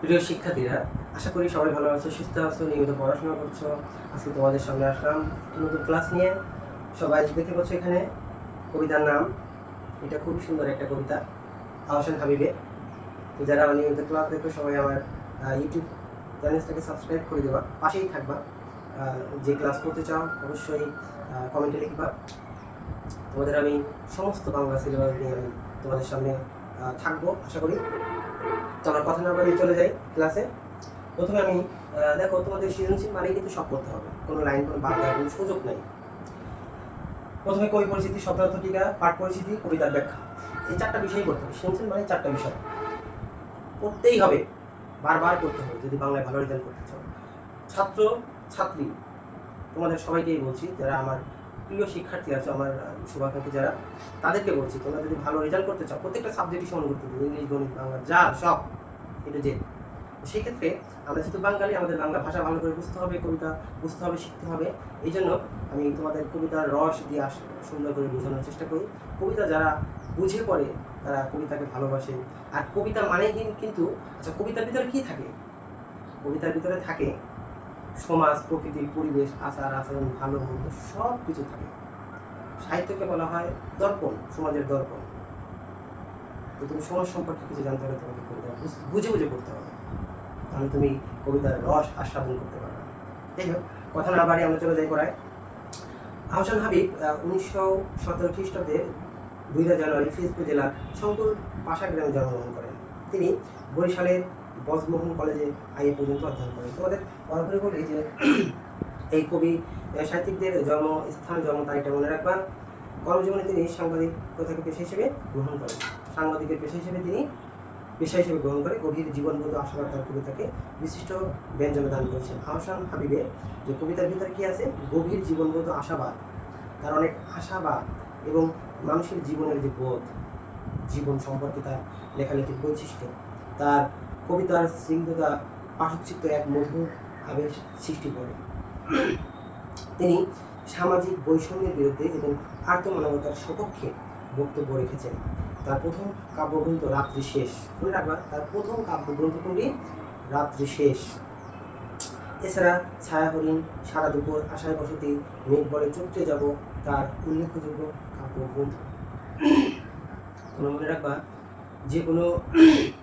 প্রিয় শিক্ষার্থীরা, আশা করি সবাই ভালো আছো, সুস্থ আছো, নিয়মিত পড়াশোনা করছ। আজকে তোমাদের সামনে আসলাম নতুন ক্লাস নিয়ে। সবাই দেখতে পাচ্ছ এখানে কবিতার নাম। এটা খুবই সুন্দর একটা কবিতা, আহসান হাবিবে। তো যারা নিয়মিত ক্লাস দেখো, সবাই আমার ইউটিউব চ্যানেলটাকে সাবস্ক্রাইব করে দেবা, পাশেই থাকবা। যে ক্লাস করতে চাও, অবশ্যই কমেন্টে লিখবা। তোমাদের আমি সমস্ত বাংলা সিলেবাস নিয়ে আমি তোমাদের সামনে থাকব, আশা করি। তো কথা না বলে চলে যাই ক্লাসে প্রথমে আমি দেখো, তোমাদের সৃজনশীল মানেই কিন্তু সব করতে হবে। কোনো লাইন কোনো বাংলা কোনো সুযোগ নেই। প্রথমে কবি পরিস্থিতি, শব্দার্থ টিকা পাঠ পরিস্থিতি, কবিতার ব্যাখ্যা। এই চারটা বিষয় করতে হবে। সৃজনশীল মানে চারটা বিষয়। করতেই হবে, বারবার করতে হবে, যদি বাংলায় ভালো রেজাল্ট করতে চাও। ছাত্র, ছাত্রী, তোমাদের সবাইকেই বলছি, যারা আমার প্রিয় শিক্ষার্থী আছে আমার শুভাকাঙ্ক্ষী যারা, তাদেরকে বলছি, তোমরা যদি ভালো রেজাল্ট করতে চাও, প্রত্যেকটা সাবজেক্টই সমান করতে ইংলিশ, গণিত, বাংলা, যা সব এটা যে সেক্ষেত্রে আমরা যেহেতু বাঙালি, আমাদের বাংলা ভাষা ভালো করে বুঝতে হবে, কবিতা বুঝতে হবে, শিখতে হবে, এই জন্য আমি তোমাদের কবিতার রস দিয়ে সুন্দর করে বোঝানোর চেষ্টা করি। কবিতা যারা বুঝে পড়ে, তারা কবিতাকে ভালোবাসে। আর কবিতা মানে কিন- কিন্তু আচ্ছা কবিতার ভিতরে কী থাকে? কবিতার ভিতরে থাকে সমাজ, প্রকৃতি, পরিবেশ, আচার আচরণ, ভালো মন্দ সব কিছু থাকে। সাহিত্যকে বলা হয় দর্পণ, সমাজের দর্পণ। তো তুমি সমাজ সম্পর্কে কিছু জানতে হলে তোমাকে কবিতা বুঝে বুঝে করতে হবে। তাহলে তুমি কবিতার রস আস্বাদন করতে পারবে। যাই হোক, কথা না বাড়ি আমরা চলে যাই পড়ায় আহসান হাবিব উনিশশো সতেরো খ্রিস্টাব্দের দুইরা জানুয়ারি ফিরোজপুর জেলার শঙ্কর পাশা গ্রামে জন্মগ্রহণ করেন। তিনি বরিশালের বজমোহন কলেজে আইএ পর্যন্ত অধ্যয়ন করেন। তোমাদের পরপরে বলি যে এই কবি সাহিত্যিকদের জন্মস্থান জন্ম তারিখটা মনে রাখবা। কর্মজীবনে তিনি সাংবাদিক সাংবাদিকতাকে পেশা হিসেবে গ্রহণ করেন। সাংবাদিকের পেশা হিসেবে তিনি পেশা হিসেবে গ্রহণ করে গভীর জীবনবোধ আশাবাদ তার কবিতাকে বিশিষ্ট ব্যঞ্জন দান করেছেন। আহসান হাবিবের যে কবিতার ভিতরে কী আছে? গভীর জীবনবোধ আশাবাদ। তার অনেক আশাবাদ এবং মানুষের জীবনের যে বোধ, জীবন সম্পর্কে তার লেখালেখির বৈশিষ্ট্য, তার কবিতার স্নিগ্ধতা পাঠকচিত্ত এক মধুর আবেশ সৃষ্টি করে। তিনি সামাজিক বৈষম্যের বিরুদ্ধে এবং আর্তমানবতার সপক্ষে বক্তব্য রেখেছেন। তার প্রথম কাব্যগ্রন্থ রাত্রি শেষ। মনে রাখবা, তার প্রথম কাব্যগ্রন্থ কোনটি রাত্রি শেষ। এছাড়া ছায়া হরিণ সারা দুপুর আশায় বসতি, মেঘ বলে চুপতে যাব তার উল্লেখযোগ্য কাব্যগ্রন্থ। মনে রাখবা, যে কোনো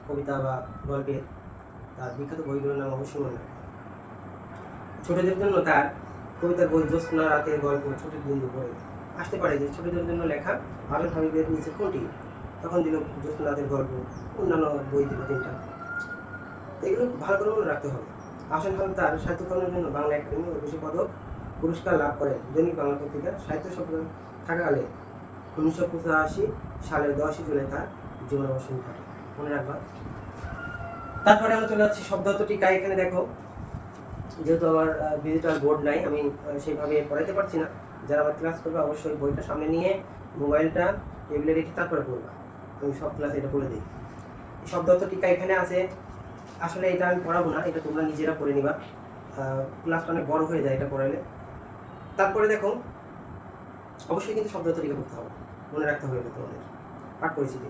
কবিতা বা গল্পের তার বিখ্যাত বইগুলোর নাম অবশ্যই মনে রাখবা ছোটদের জন্য তার কবিতার বই জ্যোৎস্না রাতের গল্প ছোটের বিন্দু পড়ে আসতে পারে যে ছোটদের জন্য লেখা আরও হাবিবের নিচে কোনটি? তখন দিল জ্যোৎস্না রাতের গল্প, অন্যান্য বই দিল তিনটা। এগুলো ভালো করে মনে রাখতে হবে। আসান হাবিব তার সাহিত্যকর্মের জন্য বাংলা একাডেমি একুশে পদক পুরস্কার লাভ করেন দৈনিক বাংলা পত্রিকা সাহিত্য সফল থাকাকালে উনিশশো পঁচাশি সালের দশই জুলাই তার জীবন জীবনাবসান ঘটে। মনে রাখবা। তারপরে আমরা চলে যাচ্ছি শব্দার্থ টিকা এখানে দেখো। যেহেতু আমার ডিজিটাল বোর্ড নাই, আমি সেইভাবে পড়াইতে পারছি না। যারা আমার ক্লাস করবে অবশ্যই বইটা সামনে নিয়ে মোবাইলটা টেবিলে রেখে তারপরে পড়বা। আমি সব ক্লাস এটা পড়ে দিই। এই শব্দার্থ টিকা এখানে আছে? আসলে এটা আমি পড়াবো না, এটা তোমরা নিজেরা পড়ে নিবা। ক্লাসটা অনেক বড় হয়ে যায় এটা পড়াইলে। তারপরে দেখো, অবশ্যই কিন্তু শব্দার্থ টিকা করতে হবে। মনে রাখতে হবে তোমাদের। পাঠ পরিচিতি।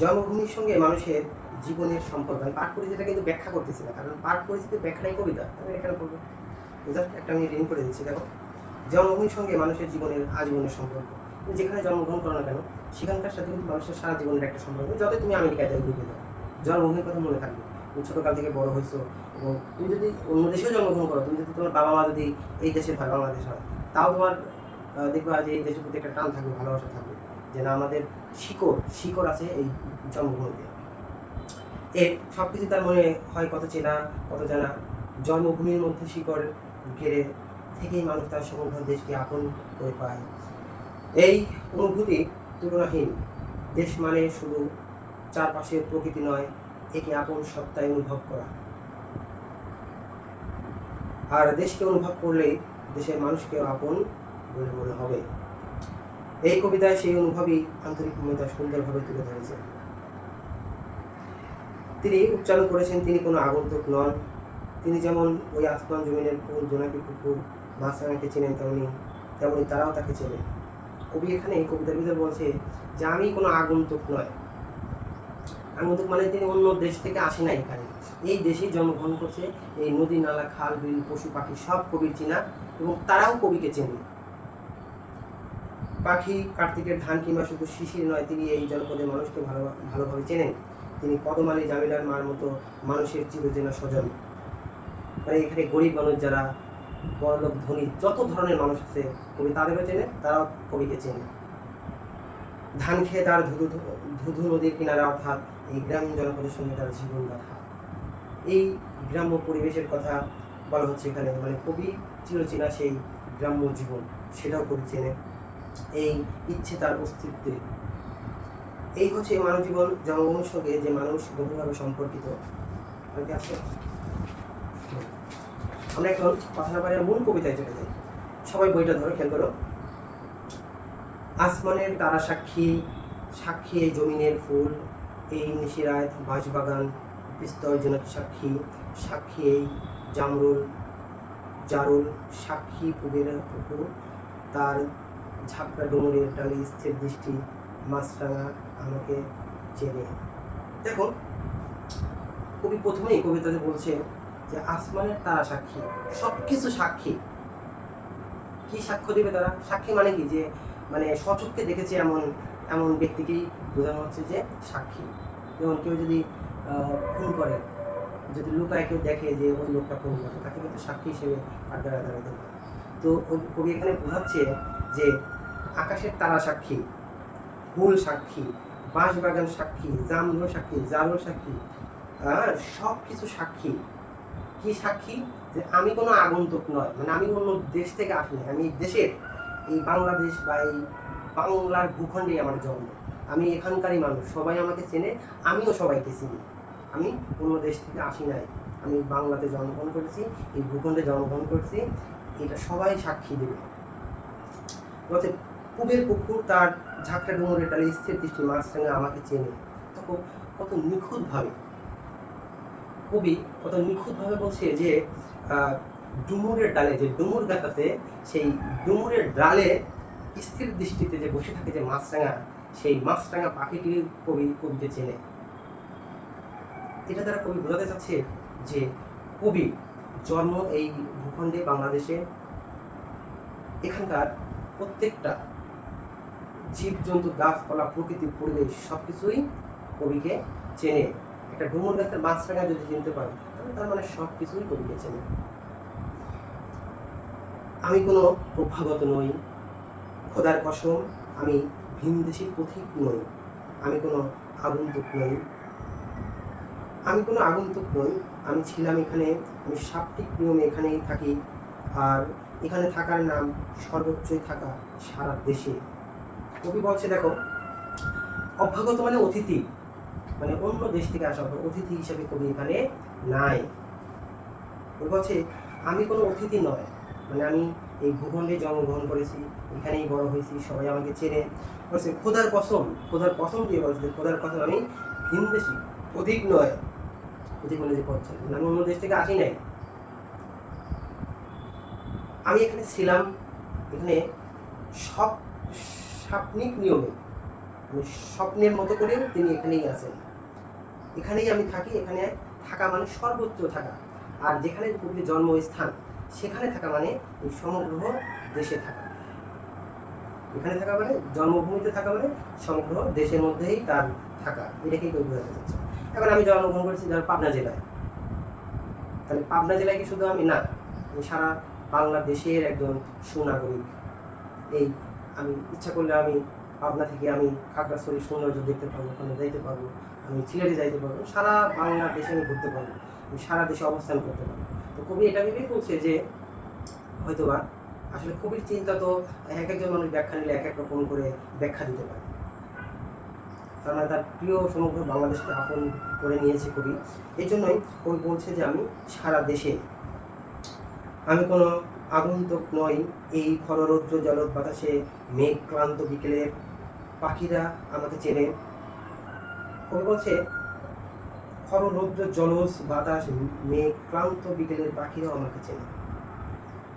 জন্মভূমির সঙ্গে মানুষের জীবনের সম্পর্ক, আমি পাঠ পরিচিতিটা কিন্তু ব্যাখ্যা করতেছি না, কারণ পাঠ পরিচিতির ব্যাখ্যাটাই কবিতা আমি এখানে পড়ব। জাস্ট একটা আমি রিং করে দিচ্ছি, দেখো। জন্মভূমির সঙ্গে মানুষের জীবনের আজীবনের সম্পর্ক যেখানে জন্মগ্রহণ করো না কেন, সেখানকার সাথে কিন্তু মানুষের সারা জীবনের একটা সম্পর্ক, যতই তুমি আমেরিকায় যাই ঘুরতে যাও, জন্মভূমির কথা মনে থাকবে। তুমি ছোটোকাল থেকে বড় হয়েছো, এবং তুমি যদি অন্য দেশেও জন্মগ্রহণ করো, তুমি যদি তোমার বাবা মা যদি এই দেশের হয়, বাংলাদেশ হয়, তাও তোমার দেখবা যে এই দেশের প্রতি একটা টান থাকবে, ভালোবাসা থাকবে। যে না আমাদের শিকড় শিকড় আছে এই জন্মভূমিতে। এর সব কিছু তার মনে হয় কত চেনা, কত জানা। জন্মভূমির মধ্যে শিকড় ঘেরে থেকেই মানুষ তার সমগ্র দেশকে আপন করে পায়। এই অনুভূতি তুলনাহীন। দেশ মানে শুধু চারপাশের প্রকৃতি নয়, একে আপন সত্তায় অনুভব করা। আর দেশকে অনুভব করলেই দেশের মানুষকে আপন বলে মনে হবে। এই কবিতায় সেই অনুভবই আন্তরিক ভূমিকা সুন্দরভাবে তুলে ধরেছে। তিনি উচ্চারণ করেছেন, তিনি কোনো আগন্তুক নন। তিনি যেমন ওই আসমান জমিনের ফুল, জোনাকি কুকুর, মাছরাঙাকে চেনেন তেমনি তেমনি তারাও তাকে চেনে। কবি এখানে এই কবিতার ভিতরে বলছে যে, আমি কোনো আগন্তুক নয়। আগন্তুক মানে তিনি অন্য দেশ থেকে আসে না এখানে। এই দেশেই জন্মগ্রহণ করছে, এই নদী নালা, খাল, বিল, পশু পাখি সব কবির চিনা এবং তারাও কবিকে চেনে। পাখি, কার্তিকের ধান কিংবা শুধু শিশির নয়, তিনি এই জনপদের মানুষকে ভালো, ভালোভাবে চেনেন। তিনি কদমালি জামিলার মার মতো মানুষের চিরচেনা স্বজন। মানে এখানে গরিব মানুষ যারা, বড়লোক, ধনী, যত ধরনের মানুষ আছে, কবি তাদেরও চেনে তারাও কবিকে চেনে ধান খেয়ে তার ধুধু ধুধু নদীর কিনারা অর্থাৎ এই গ্রামীণ জনপদের সঙ্গে তার জীবন গাথা। এই গ্রাম্য পরিবেশের কথা বলা হচ্ছে এখানে। মানে কবি চিরচেনা সেই গ্রাম্য জীবন, সেটাও কবি চেনে এই ইচ্ছে তার অস্তিত্বে। এই হচ্ছে মানব জীবন জনগণের সঙ্গে যে মানুষ গভীরভাবে সম্পর্কিত? আমরা এখন না মূল কবিতায় চলে যাই। সবাই বইটা ধরো, খেয়াল করো। আসমানের তারা সাক্ষী সাক্ষী এই জমিনের ফুল, এই নিশিরায় বাঁশবাগান, বিস্তর জনক সাক্ষী সাক্ষী এই জামরুল, জারুল সাক্ষী পুবের পুকুর, তার ঝাপড়া ডুমুরের ডালে স্থির দৃষ্টি, মাছরাঙা আমাকে চেনে। দেখো, কবি প্রথমেই কবিতাতে বলছে যে আসমানের তারা সাক্ষী সব কিছু সাক্ষী। কি সাক্ষ্য দেবে তারা? সাক্ষী মানে কি? যে মানে সচক্ষে দেখেছে এমন এমন ব্যক্তিকেই বোঝানো হচ্ছে যে সাক্ষী। যেমন কেউ যদি খুন করে, যদি লুকায় কেউ দেখে যে ওই লোকটা খুন করে তাকে কিন্তু সাক্ষী হিসেবে কাঠগড়ায় দাঁড়াতে হবে তো কবি এখানে বোঝাচ্ছে যে আকাশের তারা সাক্ষী ফুল সাক্ষী, বাঁশবাগান সাক্ষী জামরুল সাক্ষী জালো সাক্ষী আর সব কিছু সাক্ষী। কি সাক্ষী? যে আমি কোনো আগন্তুক নয় মানে আমি অন্য দেশ থেকে আসিনি, আমি দেশের, এই বাংলাদেশ বা এই বাংলার ভূখণ্ডেই আমার জন্ম। আমি এখানকারই মানুষ, সবাই আমাকে চেনে, আমিও সবাইকে চিনি। আমি অন্য দেশ থেকে আসি নাই, আমি বাংলাতে জন্মগ্রহণ করেছি, এই ভূখণ্ডে জন্মগ্রহণ করেছি, এটা সবাই সাক্ষী দেবে। বলছে পুবের পুকুর তার ঝাঁকড়া ডুমুরের ডালে স্থির দৃষ্টি সঙ্গে আমাকে চেনে। তখন কত নিখুঁতভাবে, কবি কত নিখুঁতভাবে বলছে যে ডুমুরের ডালে, যে ডুমুর আছে সেই ডুমুরের ডালে স্থির দৃষ্টিতে যে বসে থাকে যে মাছরাঙা, সেই মাছরাঙা পাখিটি কবি কবিতে চেনে। এটা দ্বারা কবি বোঝাতে চাচ্ছে যে কবি জন্ম এই ভূখণ্ডে, বাংলাদেশে, এখানকার প্রত্যেকটা জীবজন্তু, গাছপালা, প্রকৃতি, পরিবেশ সব কিছুই কবিকে চেনে। একটা ডুমুর গাছের মাছরাঙা যদি চিনতে পারে তার মানে সব কিছুই কবিকে চেনে। আমি কোনো অভ্যাগত নই, খোদার কসম, আমি ভিনদেশি পথিক নই, আমি কোনো আগন্তুক নই। আমি কোনো আগন্তুক নই, আমি ছিলাম এখানে, আমি সাপ্তিক নিয়মে এখানেই থাকি, আর এখানে থাকার নাম সর্বোচ্চই থাকা সারা দেশে। কবি বলছে, দেখো, অভ্যাগত মানে অতিথি মানে অন্য দেশ থেকে আসা অতিথি হিসেবে কবি এখানে নাই। কবি বলছে, আমি কোনো অতিথি নয়। মানে আমি এই ভূখণ্ডে জন্মগ্রহণ করেছি, এখানেই বড় হয়েছি, সবাই আমাকে চেনে। বলছে, খোদার কসম খোদার কসম দিয়ে বলছে খোদার কসম, আমি ভিনদেশি অধিক নয়। অধিক মানে যে পথ মানে আমি অন্য দেশ থেকে আসি নাই। আমি এখানে ছিলাম, এখানে সব স্বপ্নিক নিয়মে মানে স্বপ্নের মতো করে তিনি এখানেই আছেন। এখানেই আমি থাকি, এখানে থাকা মানে সর্বোচ্চ থাকা। আর যেখানে কবির জন্মস্থান, সেখানে থাকা মানে এই সমগ্র দেশে থাকা। এখানে থাকা মানে জন্মভূমিতে থাকা মানে সমগ্র দেশের মধ্যেই তার থাকা। এটাকেই কবি বোঝাতে চাচ্ছে এখন আমি জন্মগ্রহণ করেছি ধর পাবনা জেলায়। তাহলে পাবনা জেলায় কি শুধু আমি না, আমি সারা বাংলাদেশের একজন সুনাগরিক। এই আমি ইচ্ছা করলে আমি পাবনা থেকে আমি খাগড়াছড়ির সৌন্দর্য দেখতে পারব, ওখানে যাইতে পারব, আমি সিলেটে যাইতে পারব, সারা বাংলাদেশে আমি ঘুরতে পারব, আমি সারা দেশে অবস্থান করতে পারব। তো কবি এটা ভেবেই বলছে যে, হয়তোবা, আসলে কবির চিন্তা তো এক একজন মানুষ ব্যাখ্যা নিলে এক এক রকম করে ব্যাখ্যা দিতে পারে। তার তার প্রিয় সমগ্র বাংলাদেশকে আপন করে নিয়েছে কবি। এই জন্যই কবি বলছে যে, আমি সারা দেশে, আমি কোনো আগন্তুক নয় এই খররৌদ্র জলদ বাতাসে মেঘ ক্লান্ত বিকেলের পাখিরা আমাকে চেনে। কবি বলছে খররৌদ্র জলজ বাতাস মেঘ ক্লান্ত বিকেলের পাখিরাও আমাকে চেনে।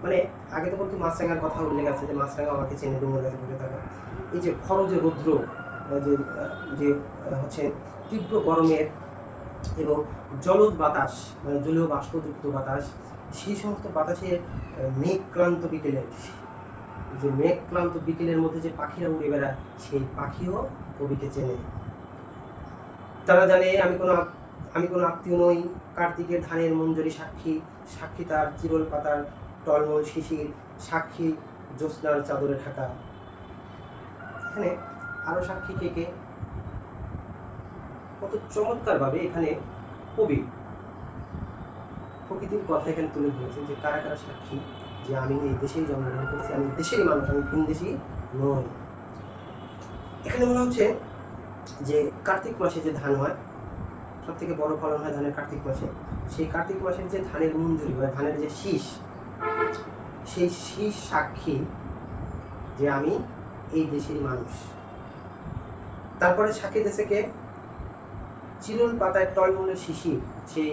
মানে আগে তো বলতো মাছরাঙার কথা উল্লেখ আছে যে মাছরাঙা আমাকে চেনে ডুমুর গাছে বসে থাকা এই যে খরজ রৌদ্র যে যে হচ্ছে তীব্র গরমের এবং জলদ বাতাস মানে জলীয় বাষ্পযুক্ত বাতাস সেই সমস্ত বাতাসে মেঘ ক্লান্ত বিকেলের যে মেঘ ক্লান্ত বিকেলের মধ্যে যে পাখিরা উড়ে বেড়ায়, সেই পাখিও কবিকে চেনে। তারা জানে আমি কোনো আমি কোনো আত্মীয় নই। কার্তিকের ধানের মঞ্জুরি সাক্ষী সাক্ষী তার চিরল পাতার টলমল শিশির, সাক্ষী জ্যোৎস্নার চাদরে ঢাকা এখানে আরও সাক্ষী কে কে? কত চমৎকারভাবে এখানে কবি প্রকৃতির কথা এখানে তুলে ধরেছে যে কারা কারা সাক্ষী? যে আমি এই দেশেই জন্মগ্রহণ করছি, আমি দেশেরই মানুষ, আমি ভিনদেশি নই। এখানে মনে হচ্ছে যে কার্তিক মাসে যে ধান হয় সব থেকে বড় ফলন হয় ধানের কার্তিক মাসে। সেই কার্তিক মাসের যে ধানের মঞ্জুরি মানে ধানের যে শীষ, সেই শীষ সাক্ষী যে আমি এই দেশের মানুষ। তারপরে সাক্ষী দেশে কে? চিরুল পাতায় টলমলের শিশির সেই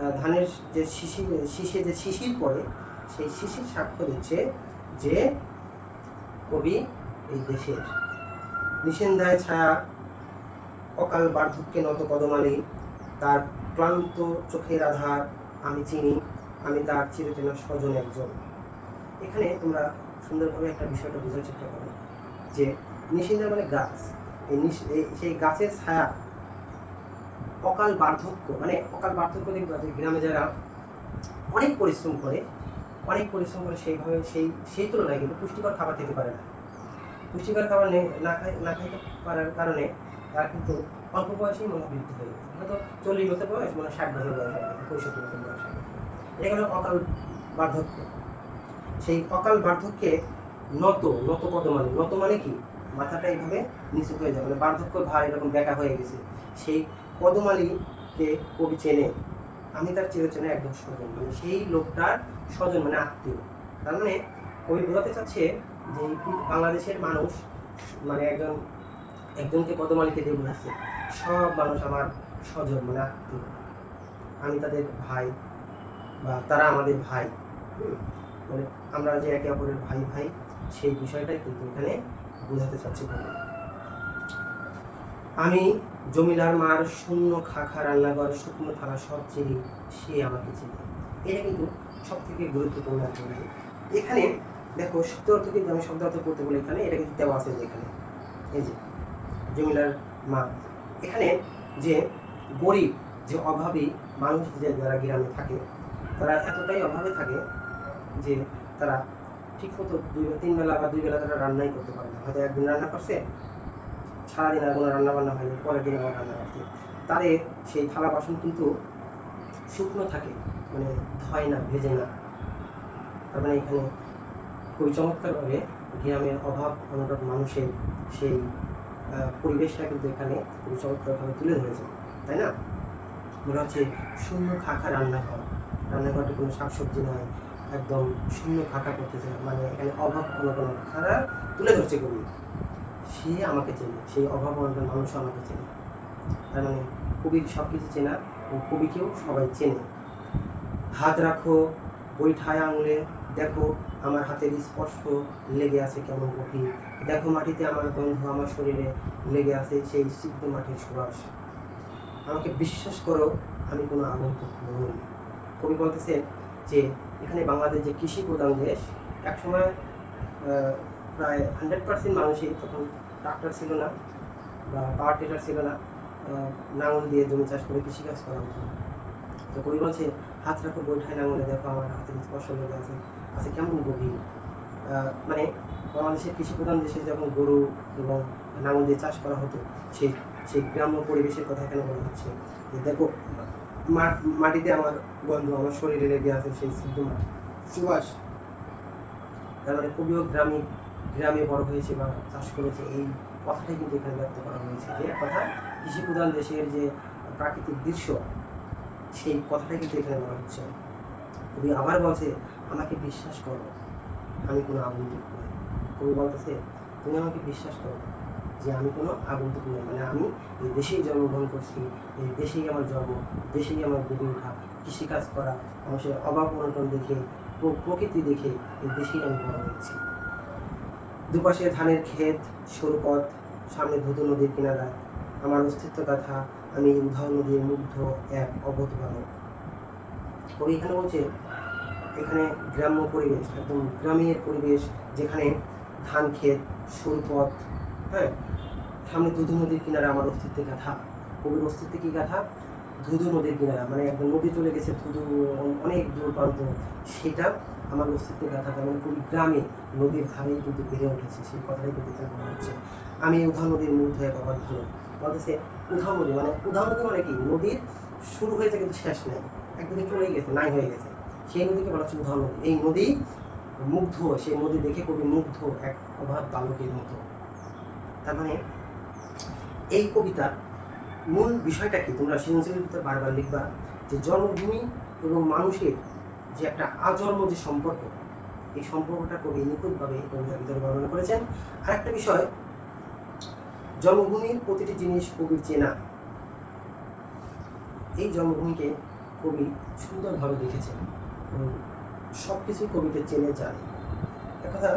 ধানের যে শিশির শীষে যে শিশির পড়ে, সেই শিশির সাক্ষ্য দিচ্ছে যে কবি এই দেশের। নিষেন্ধায় ছায়া অকাল বার্ধক্যে নত কদমালি তার ক্লান্ত চোখের আধার আমি চিনি, আমি তার চিরচেনা স্বজন একজন। এখানে তোমরা সুন্দরভাবে একটা বিষয়টা বোঝার চেষ্টা করো যে নিষিদ্ধা মানে গাছ। এই- সেই গাছের ছায়া অকাল বার্ধক্য মানে অকাল বার্ধক্য দেখবে গ্রামে যারা অনেক পরিশ্রম করে, অনেক পরিশ্রম করে সেইভাবে সেই সেই তুলনায় কিন্তু পুষ্টিকর খাবার খেতে পারে না। পুষ্টিকর খাবার নে- খাই না খাইতে পারার কারণে তারা কিন্তু অল্প বয়সেই মনে বৃদ্ধি হয়ে গেছে। হয়তো চল্লিশ বছর বয়স মানে ষাট বছর বয়স পঁয়ষট্টি বছর বয়স এটা হলো অকাল বার্ধক্য? সেই অকাল বার্ধক্যে নত নত কত মানে নত মানে কি? মাথাটা এইভাবে নিচু হয়ে যায় মানে বার্ধক্য ভার এরকম বেঁকা হয়ে গেছে। সেই কদমালিকে কবি চেনে। আমি তার চিরচেনে একদম স্বজন মানে সেই লোকটার স্বজন মানে আত্মীয়। তার মানে কবি বোঝাতে চাচ্ছে যে বাংলাদেশের মানুষ মানে একজন একজনকে কদমালিকে দিয়ে বোঝাচ্ছে, সব মানুষ আমার স্বজন মানে আত্মীয়। আমি তাদের ভাই বা তারা আমাদের ভাই মানে আমরা যে একে অপরের ভাই ভাই, সেই বিষয়টাই কিন্তু এখানে বোঝাতে চাচ্ছি আমি জমিদার মার শূন্য খাখা রান্নাঘর, শুকনো থালা সব চিনি সে আমাকে চিনি। এটা কিন্তু সব থেকে গুরুত্বপূর্ণ একটা। এখানে দেখো, শব্দ অর্থ কিন্তু আমি শব্দ অর্থ করতে বলি এখানে, এটা কিন্তু দেওয়া আছে এখানে। এই যে, জমিদার মা। এখানে যে গরিব, যে অভাবী মানুষ যে যারা গ্রামে থাকে, তারা এতটাই অভাবে থাকে যে তারা ঠিক মতো দুই তিন বেলা বা দুই বেলা তারা রান্নাই করতে পারে না। হয়তো একদিন রান্না করছে সারাদিন আর কোনো রান্নাবান্না হয়নি, পরের দিন আবার রান্না করছে তারে সেই থালা বাসন কিন্তু শুকনো থাকে মানে ধয় না, ভেজে না। তার মানে এখানে খুবই চমৎকারভাবে গ্রামের অভাব অনটন মানুষের সেই পরিবেশটা কিন্তু এখানে খুবই চমৎকারভাবে তুলে ধরেছে, তাই না? মনে হচ্ছে শূন্য খাখা রান্নাঘর। রান্নাঘরটি কোনো শাকসবজি নয়, একদম শূন্য খাখা করতেছে মানে এখানে অভাব অনটন খারা তুলে ধরছে কবি সে আমাকে চেনে সেই অভাব অনটন মানুষও আমাকে চেনে। তার মানে কবির সব কিছু চেনা ও কবিকেও সবাই চেনে। হাত রাখো বৈঠায় আঙুলে, দেখো আমার হাতের স্পর্শ লেগে আছে কেমন গভীর। দেখো মাটিতে আমার গন্ধ আমার শরীরে লেগে আছে সেই সিদ্ধ মাটির সুবাস। আমাকে বিশ্বাস করো, আমি কোনো আগন্তুক নই। কবি বলতেছে যে, এখানে বাংলাদেশ যে কৃষি প্রধান দেশ, একসময় প্রায় হান্ড্রেড পার্সেন্ট মানুষই তখন ট্রাক্টর ছিল না বা পাওয়ার টিলার ছিল না। নাঙল দিয়ে জমি চাষ করে কৃষিকাজ করা হতো। তো কবি বলছে, হাত রাখো, বৈঠায় নাঙলে দেখো আমার হাতের স্পর্শ লেগে আছে আছে কেমন গভীর মানে বাংলাদেশের কৃষি প্রধান দেশে যখন গরু এবং নাঙল দিয়ে চাষ করা হতো, সেই সেই গ্রাম্য পরিবেশের কথা এখানে বলা হচ্ছে। যে দেখো মাটিতে আমার গন্ধ, আমার শরীরে লেগে আছে সেই সিদ্ধ সুবাস তার মানে খুবই গ্রামে গ্রামে বড় হয়েছে বা চাষ করেছে, এই কথাটাই কিন্তু এখানে ব্যক্ত করা হয়েছে যে কথা কৃষি প্রধান দেশের যে প্রাকৃতিক দৃশ্য, সেই কথাটাই কিন্তু এখানে বলা হচ্ছে। কবি আবার বলছে, আমাকে বিশ্বাস করো, আমি কোনো আগন্তুক নই। কবি বলতেছে, তুমি আমাকে বিশ্বাস করো যে আমি কোনো আগন্তুক নই। মানে আমি এই দেশেই জন্মগ্রহণ করছি, এই দেশেই আমার জন্ম, দেশেই আমার বেড়ে ওঠা। কৃষিকাজ করা, মানুষের অভাব অনটন দেখে, প্রকৃতি দেখে এই দেশেই আমি বড় হয়েছি। দুপাশে ধানের ক্ষেত সরু পথ সামনে ধুধু নদীর কিনারায় আমার অস্তিত্ব কথা আমি উধাও নদীর মুগ্ধ এক অবোধ বালক। কবি এখানে বলছে, এখানে গ্রাম্য পরিবেশ, একদম গ্রামের পরিবেশ, যেখানে ধান ক্ষেত, সুরপথ হ্যাঁ সামনে ধুধু নদীর কিনারা আমার অস্তিত্বের কথা কবির অস্তিত্বে কি কথা ধুধু নদীর কিনারা মানে একদম নদী চলে গেছে ধুধু, অনেক দূর প্রান্ত। সেটা আমার অস্তিত্বের কথা তার মানে কবি গ্রামে নদীর ধারেই কিন্তু বেড়ে উঠেছে, সেই কথাটাই কিন্তু এখানে বলা হচ্ছে। আমি উধা নদীর মুগ্ধ হয়ে অবাধ ভালো। বলতেছে উধা নদী মানে উধাও নদী মানে কি? নদীর শুরু হয়েছে কিন্তু শেষ নেই একদিকে চলেই গেছে, নাই হয়ে গেছে। সেই নদীকে বলা হচ্ছে উধা নদী। এই নদী মুগ্ধ, সেই নদী দেখে কবি মুগ্ধ এক অভাব বালকের মতো। তার মানে এই কবিতার মূল বিষয়টা কি? তোমরা সৃজনশীলের ভিতরে বারবার লিখবা যে জন্মভূমি এবং মানুষের যে একটা আজন্ম যে সম্পর্ক, এই সম্পর্কটা কবি নিখুঁতভাবে কবিতার ভিতরে বর্ণনা করেছেন। আরেকটা বিষয়, জন্মভূমির প্রতিটি জিনিস কবির চেনা। এই জন্মভূমিকে কবি সুন্দরভাবে লিখেছেন এবং সব কিছুই কবিকে চেনে জানে। এক কথা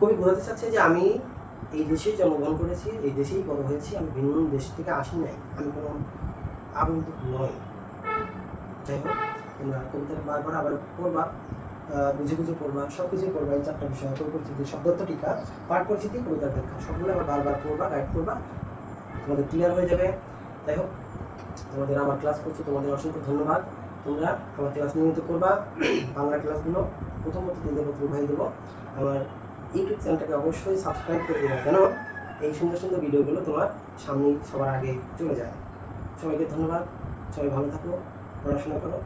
কবি বোঝাতে চাচ্ছে যে আমি এই দেশেই জন্মগ্রহণ করেছি, এই দেশেই বড় হয়েছি, আমি ভিন্ন দেশ থেকে আসি নাই, আমি কোনো আগন্তুক নই। যাই হোক, তোমরা কবিতাটা বারবার আবার পড়বা বুঝে বুঝে পড়বা সব কিছুই পড়বা, এই চারটা বিষয় পরিচিতি শব্দত্ব টিকা, পাঠ পরিচিতি, কবিতার ব্যাখ্যা, সবগুলো আবার বারবার পড়বা গাইড করবা, তোমাদের ক্লিয়ার হয়ে যাবে। যাই হোক, তোমাদের আমার ক্লাস করছি তোমাদের অসংখ্য ধন্যবাদ। তোমরা আমার ক্লাস নিয়মিত করবা, বাংলা ক্লাসগুলো প্রথমত দিতে পত্র ভাই দেবো। আমার ইউটিউব চ্যানেলটাকে অবশ্যই সাবস্ক্রাইব করে দেবে কেন? এই সুন্দর সুন্দর ভিডিওগুলো তোমার সামনে সবার আগে চলে যায়। সবাইকে ধন্যবাদ। সবাই ভালো থাকো, পড়াশোনা করো।